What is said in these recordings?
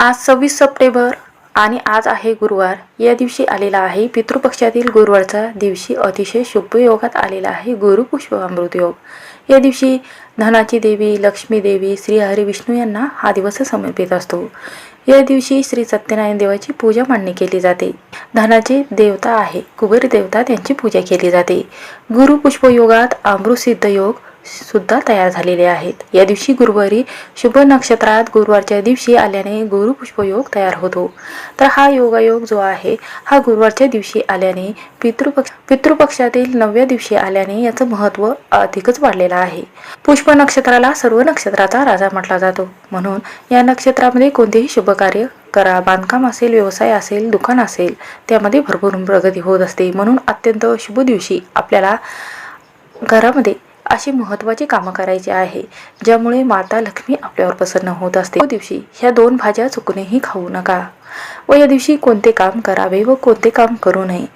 आज सव्वीस सप्टेंबर आणि आज आहे गुरुवार. या दिवशी आलेला आहे पितृपक्षातील गुरुवारचा दिवशी. अतिशय शुभ योगात आलेला आहे गुरुपुष्प अमृत योग. या दिवशी धनाची देवी लक्ष्मी देवी श्री हरी विष्णू यांना हा दिवस समर्पित असतो. या दिवशी श्री सत्यनारायण देवाची पूजा मांडणी केली जाते. धनाचे देवता आहे कुबेर देवता त्यांची पूजा केली जाते. गुरुपुष्प योगात अमृतसिद्ध योग सुद्धा तयार झालेले आहेत. या दिवशी गुरुवारी शुभ नक्षत्रात गुरुवारच्या दिवशी आल्याने गुरुपुष्पयोग तयार होतो. तर हा योगायोग जो आहे हा गुरुवारच्या दिवशी आल्याने पितृपक्ष पितृपक्षातील नवव्या दिवशी आल्याने याचं महत्त्व अधिकच वाढलेलं आहे. पुष्प नक्षत्राला सर्व नक्षत्राचा राजा म्हटला जातो. म्हणून या नक्षत्रामध्ये कोणतेही शुभ कार्य करा बांधकाम असेल व्यवसाय असेल दुकान असेल त्यामध्ये भरपूर प्रगती होत असते. म्हणून अत्यंत शुभ दिवशी आपल्याला घरामध्ये अशी महत्त्वाची कामं करायची आहे ज्यामुळे माता लक्ष्मी आपल्यावर प्रसन्न होत असते. दिवशी ह्या दोन भाज्या चुकूनही खाऊ नका व या दिवशी कोणते काम करावे व कोणते काम करू नये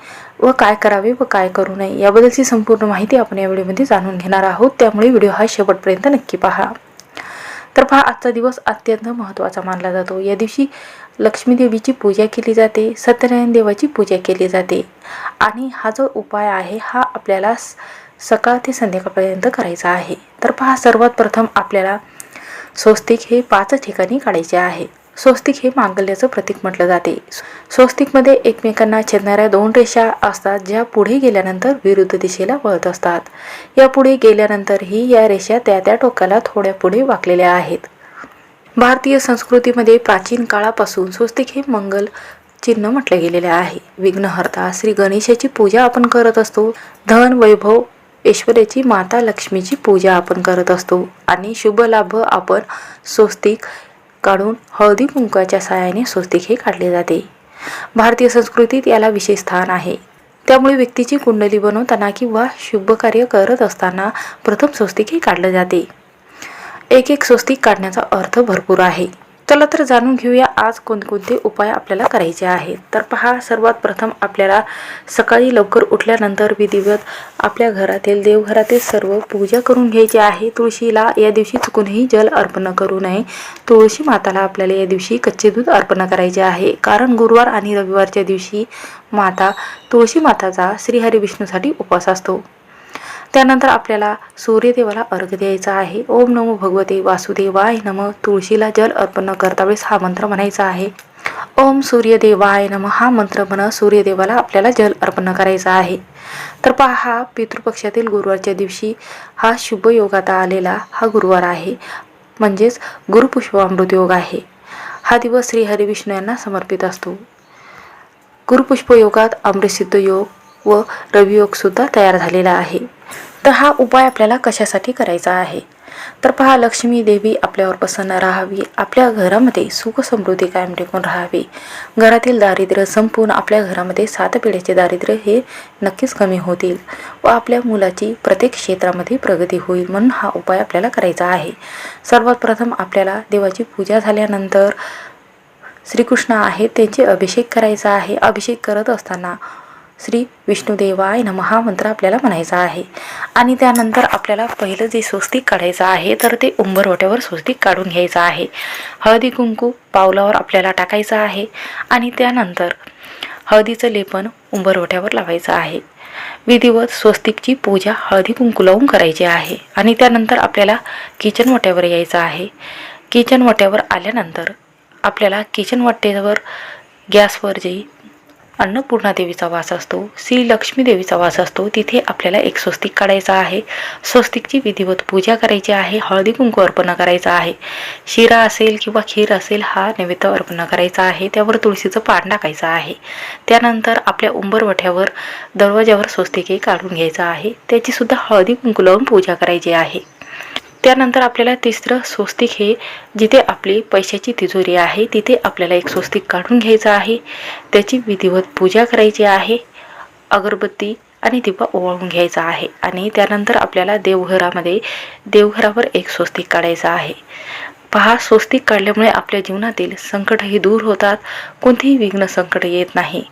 व काय करावे व काय करू नये याबद्दलची संपूर्ण माहिती आपण या व्हिडिओमध्ये जाणून घेणार आहोत. त्यामुळे व्हिडिओ हा शेवटपर्यंत नक्की पहा. तर पहा आजचा दिवस अत्यंत महत्त्वाचा मानला जातो. या दिवशी लक्ष्मी देवीची पूजा केली जाते सत्यनारायण देवाची पूजा केली जाते. आणि हा जो उपाय आहे हा आपल्याला सकाळ ते संध्याकाळपर्यंत करायचा आहे. तर पहा सर्वात प्रथम आपल्याला स्वस्तिक हे पाच ठिकाणी काढायचे आहे. स्वस्तिक हे मांगल्याचं प्रतीक म्हटलं जाते. स्वस्तिकमध्ये एकमेकांना छेदणाऱ्या दोन रेषा असतात ज्या पुढे गेल्यानंतर विरुद्ध दिशेला वळत असतात. या पुढे गेल्यानंतरही या रेषा त्या त्या टोकाला थोड्या पुढे वाकलेल्या आहेत. भारतीय संस्कृतीमध्ये प्राचीन काळापासून स्वस्तिक हे मंगल चिन्ह म्हटले गेलेले आहे. विघ्नहर्ता श्री गणेशाची पूजा आपण करत असतो. धन वैभव ऐश्वर्याची माता लक्ष्मीची पूजा आपण करत असतो. आणि शुभ लाभ आपण स्वस्तिक काढून हळदी कुंकाच्या सहाय्याने स्वस्तिक हे काढले जाते. भारतीय संस्कृतीत याला विशेष स्थान आहे. त्यामुळे व्यक्तीची कुंडली बनवताना किंवा शुभ कार्य करत असताना प्रथम स्वस्तिक हे काढले जाते. एक एक स्वस्तिक काढण्याचा अर्थ भरपूर आहे. चला तर जाणून घेऊया आज कोणकोणते उपाय आपल्याला करायचे आहेत. तर पहा सर्वात प्रथम आपल्याला सकाळी लवकर उठल्यानंतर विधिवत आपल्या घरातील देवघरातील सर्व पूजा करून घ्यायची आहे. तुळशीला या दिवशी चुकूनही जल अर्पण करू नये. तुळशी माताला आपल्याला या दिवशी कच्चे दूध अर्पण करायचे आहे. कारण गुरुवार आणि रविवारच्या दिवशी माता तुळशी माताचा श्रीहरी विष्णूसाठी उपवास असतो. त्यानंतर आपल्याला सूर्यदेवाला अर्घ द्यायचा आहे. ओम नमो भगवते वासुदेवाय नम. तुळशीला जल अर्पण करता वेळेस हा मंत्र म्हणायचा आहे. ओम सूर्यदेवाय नम. हा मंत्र म्हण सूर्यदेवाला आपल्याला जल अर्पण करायचा आहे. तर पहा हा पितृपक्षातील गुरुवारच्या दिवशी हा शुभ योगात आलेला हा गुरुवार आहे. म्हणजेच गुरुपुष्प अमृत योग आहे. हा दिवस श्री हरिविष्णू यांना समर्पित असतो. गुरुपुष्प योगात अमृतसिद्ध योग व रवियोग सुद्धा तयार झालेला आहे. तर हा उपाय आपल्याला कशासाठी करायचा आहे? तर पहा लक्ष्मी देवी आपल्यावर प्रसन्न राहावी. आपल्या घरामध्ये सुख समृद्धी कायम टिकून राहावी. घरातील दारिद्र्य संपून आपल्या घरामध्ये सात पिढ्याचे दारिद्र्य हे नक्कीच कमी होतील व आपल्या मुलाची प्रत्येक क्षेत्रामध्ये प्रगती होईल म्हणून हा उपाय आपल्याला करायचा आहे. सर्वात प्रथम आपल्याला देवाची पूजा झाल्यानंतर श्रीकृष्ण आहेत त्यांचे अभिषेक करायचा आहे. अभिषेक करत असताना श्री विष्णुदेवाय नम हा मंत्र आपल्याला म्हणायचा आहे. आणि त्यानंतर आपल्याला पहिलं जे स्वस्तिक काढायचं आहे तर ते उंबरवट्यावर स्वस्तिक काढून घ्यायचं आहे. हळदी कुंकू पावलावर आपल्याला टाकायचं आहे आणि त्यानंतर हळदीचं लेपन उंबरवट्यावर लावायचं आहे. विधिवत स्वस्तिकची पूजा हळदी कुंकू लावून करायची आहे आणि त्यानंतर आपल्याला किचन वट्यावर यायचं आहे. किचन वट्यावर आल्यानंतर आपल्याला किचन वाटेवर गॅसवर जे अन्नपूर्णा देवीचा वास असतो श्री लक्ष्मी देवीचा वास असतो. तिथे आपल्याला एक स्वस्तिक काढायचा आहे. स्वस्तिकची विधिवत पूजा करायची आहे. हळदी कुंकू अर्पण करायचं आहे. शिरा असेल किंवा खीर असेल हा नैवेद्य अर्पण करायचा आहे. त्यावर तुळशीचं पान टाकायचं आहे. त्यानंतर आपल्या उंबरवठ्यावर दरवाज्यावर स्वस्तिके काढून घ्यायचं आहे. त्याची सुद्धा हळदी कुंकू लावून पूजा करायची आहे. त्यानंतर आपल्याला तिसरं स्वस्तिक हे जिथे आपली पैशाची तिजोरी आहे तिथे आपल्याला एक स्वस्तिक काढून घ्यायचं आहे. त्याची विधिवत पूजा करायची आहे अगरबत्ती आणि दिवा ओवाळून घ्यायचा आहे आणि त्यानंतर आपल्याला देवघरामध्ये देवघरावर एक स्वस्तिक काढायचं आहे. पहा स्वस्तिक काढल्यामुळे आपल्या जीवनातील संकटही दूर होतात. कोणतेही विघ्न संकट येत नाही.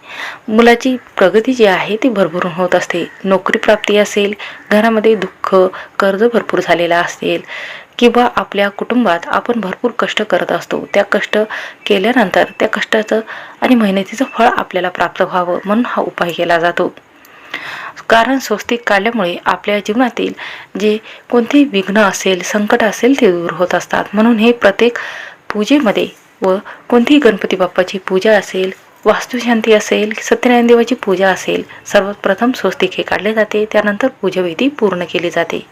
मुलाची प्रगती जी आहे ती भरभरून होत असते. नोकरी प्राप्ती असेल घरामध्ये दुःख कर्ज भरपूर झालेला असेल किंवा आपल्या कुटुंबात आपण भरपूर कष्ट करत असतो. त्या कष्ट केल्यानंतर त्या कष्टाचं आणि मेहनतीचं फळ आपल्याला प्राप्त व्हावं म्हणून हा उपाय केला जातो. कारण स्वस्तिक काढल्यामुळे आपल्या जीवनातील जे कोणतेही विघ्न असेल संकट असेल ते दूर होत असतात. म्हणून हे प्रत्येक पूजेमध्ये व कोणतीही गणपती बाप्पाची पूजा असेल वास्तुशांती असेल सत्यनारायण देवाची पूजा असेल सर्वात प्रथम स्वस्तिक हे काढले जाते. त्यानंतर पूजाविधी पूर्ण केली जाते.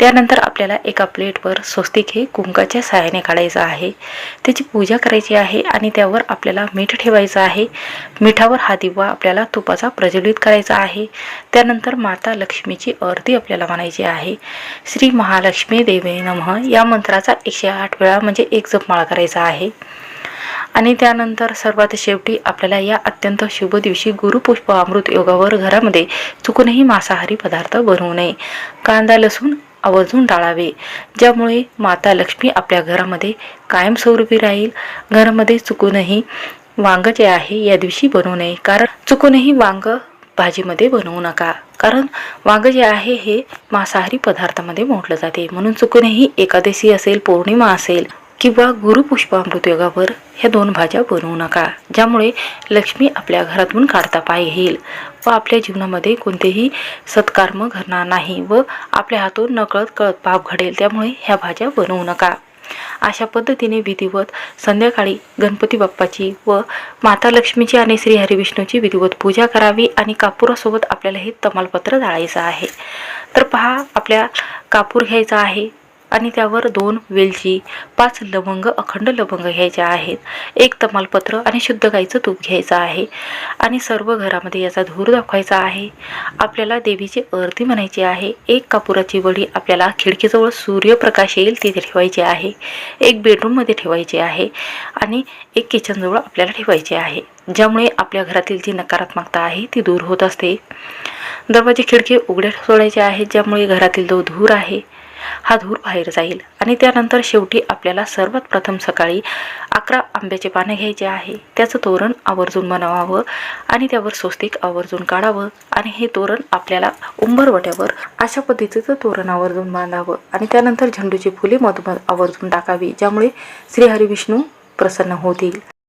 त्यानंतर आपल्याला एका प्लेटवर स्वस्तिक हे कुंकाच्या सहाय्याने काढायचं आहे. त्याची पूजा करायची आहे आणि त्यावर आपल्याला मीठ ठेवायचं आहे. मिठावर हा दिवा आपल्याला तुपाचा प्रज्वलित करायचा आहे. त्यानंतर माता लक्ष्मीची आरती आपल्याला म्हणायची आहे. श्री महालक्ष्मी देवे नमः. या मंत्राचा एकशे आठ वेळा म्हणजे एक जपमाळा करायचा आहे. आणि त्यानंतर सर्वात शेवटी आपल्याला या अत्यंत शुभ दिवशी गुरुपुष्प अमृत योगावर घरामध्ये चुकूनही मांसाहारी पदार्थ बनवू नये. कांदा लसूण आवर्जून टाळावे. ज्यामुळे माता लक्ष्मी आपल्या घरामध्ये कायमस्वरूपी राहील. घरामध्ये चुकूनही वांग जे आहे या दिवशी बनवू नये. कारण चुकूनही वांग भाजीमध्ये बनवू नका. कारण वांग जे आहे हे मांसाहारी पदार्थामध्ये मोडलं जाते. म्हणून चुकूनही एकादशी असेल पौर्णिमा असेल किंवा गुरुपुष्पामृत योगावर ह्या दोन भाज्या बनवू नका ज्यामुळे लक्ष्मी आपल्या घरातून काढता पाय येईल व आपल्या जीवनामध्ये कोणतेही सत्कर्म घडणार नाही व आपल्या हातून नकळत कळत पाप घडेल त्यामुळे ह्या भाज्या बनवू नका. अशा पद्धतीने विधिवत संध्याकाळी गणपती बाप्पाची व माता लक्ष्मीची आणि श्री हरिविष्णूची विधिवत पूजा करावी आणि कापुरासोबत आपल्याला हे तमालपत्र जाळायचं आहे. तर पहा आपल्या कापूर घ्यायचा आहे आणि त्यावर दोन वेलची पाच लवंग अखंड लवंग घ्यायचे आहेत. एक तमालपत्र आणि शुद्ध गाईचं तूप घ्यायचं आहे. आणि सर्व घरामध्ये याचा धूर दाखवायचा आहे. आपल्याला देवीची आरती म्हणायची आहे. एक कापुराची वडी आपल्याला खिडकीजवळ सूर्यप्रकाश येईल तिथे ठेवायची आहे. एक बेडरूममध्ये ठेवायची आहे. आणि एक किचनजवळ आपल्याला ठेवायची आहे. ज्यामुळे आपल्या घरातील जी नकारात्मकता आहे ती दूर होत असते. दरवाजे खिडकी उघड्या सोडायचे आहेत. ज्यामुळे घरातील जो धूर आहे हा धूर बाहेर जाईल. आणि त्यानंतर शेवटी आपल्याला सर्वात प्रथम सकाळी अकरा आंब्याचे पानं घ्यायचे आहे. त्याचं तोरण आवर्जून बनवावं आणि त्यावर स्वस्तिक आवर्जून काढावं. आणि हे तोरण आपल्याला उंबरवट्यावर अशा पद्धतीचं तोरण आवर्जून बांधावं. आणि त्यानंतर झेंडूची फुले मधोमध आवर्जून टाकावी ज्यामुळे श्रीहरी विष्णू प्रसन्न होतील.